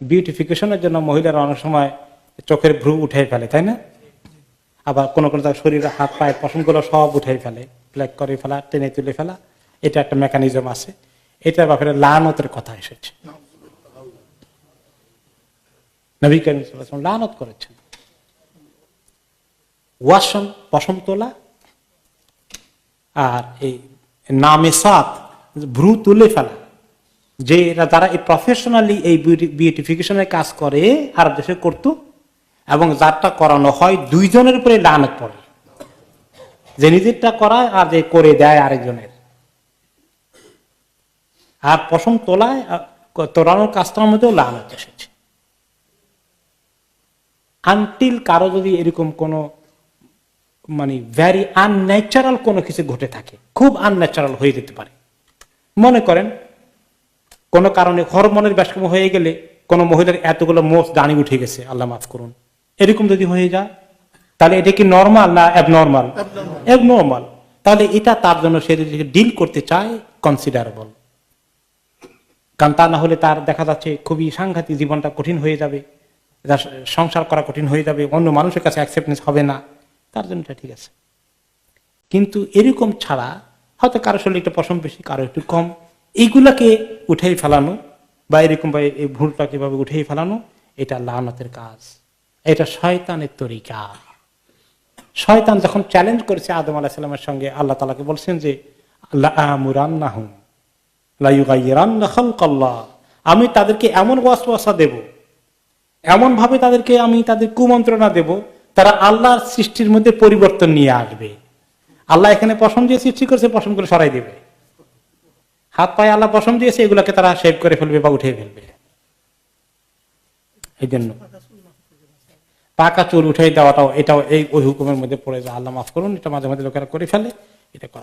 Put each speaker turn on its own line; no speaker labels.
বিউটিফিকেশনের জন্য মহিলারা অনেক সময় চোখের ভ্রু উঠে ফেলে, তাই না? আবার কোনো কোনো জায়গায় শরীরে হাত, পায়ের পশমগুলো সব উঠে ফেলে ব্ল্যাক করে ফেলা, টেনে তুলে ফেলা, এটা একটা মেকানিজম আছে। এটার ব্যাপারে লানতের কথা এসেছে। লানত করেছেন। ওয়াসন, পশম তোলা, আর এই নামে সাত, ভ্রু তুলে ফেলা। যে এরা যারা এই প্রফেশনালি এই বিউটিফিকেশনের কাজ করে আরব দেশে করত, এবং যারটা করানো হয়, দুইজনের উপরে লানত পড়ে। যে নিজেরটা করায় আর যে করে দেয় আরেকজনের। আর পশম তোলায় তোলানোর কাজটার মধ্যেও লানত এসেছে। আনটিল কারও যদি এরকম কোনো মানে ভ্যারি আনন্যাচারাল কোনো কিছু ঘটে থাকে, খুব আনন্যাচারাল হয়ে যেতে পারে। মনে করেন কোনো কারণে হরমোনের ব্যাসকম হয়ে গেলে কোনো মহিলার এতগুলো মোষ দাঁড়ি উঠে গেছে আল্লাহ মাফ করুন। এরকম যদি হয়ে যায় তাহলে এটা কি নর্মাল না অ্যাবনর্মাল অ্যাবনর্মাল তাহলে এটা তার জন্য সে যদি ডিল করতে চায় কনসিডারেবল কারণ তা না হলে তার দেখা যাচ্ছে খুবই সাংঘাতিক জীবনটা কঠিন হয়ে যাবে সংসার করা কঠিন হয়ে যাবে অন্য মানুষের কাছে অ্যাকসেপ্টেন্স হবে না। তার জন্য এটা ঠিক আছে। কিন্তু এরকম ছাড়া হয়তো কারও শরীরে একটু পশম বেশি কারও একটু কম। এইগুলাকে উঠেই ফেলানো, বা এরকম এই ভুলটাকে ভাবে উঠেই ফেলানো, এটা লানতের কাজ। এটা শয়তানের তরিকা। শয়তান যখন চ্যালেঞ্জ করেছে আদম আলাহিসাল্লামের সঙ্গে, আল্লাহ তালাকে বলছেন যে আমি তাদেরকে এমন ওয়াসওয়াসা দেব, এমন ভাবে তাদেরকে আমি তাদের কুমন্ত্রণা দেব, তারা আল্লাহর সৃষ্টির মধ্যে পরিবর্তন নিয়ে আসবে। আল্লাহ এখানে পশম দিয়ে সৃষ্টি করেছে পশম করে সরাই দেবে। হাত পায়ে আল্লাহ পশম দিয়েছে, এগুলোকে তারা শেভ করে ফেলবে বা উঠে ফেলবে। এই জন্য পাকা চুল উঠে দেওয়াটাও, এটাও এই ওই হুকুমের মধ্যে পড়ে যায়। আল্লাহ মাফ করুন, এটা মাঝে মাঝে লোকেরা করে ফেলে, এটা করা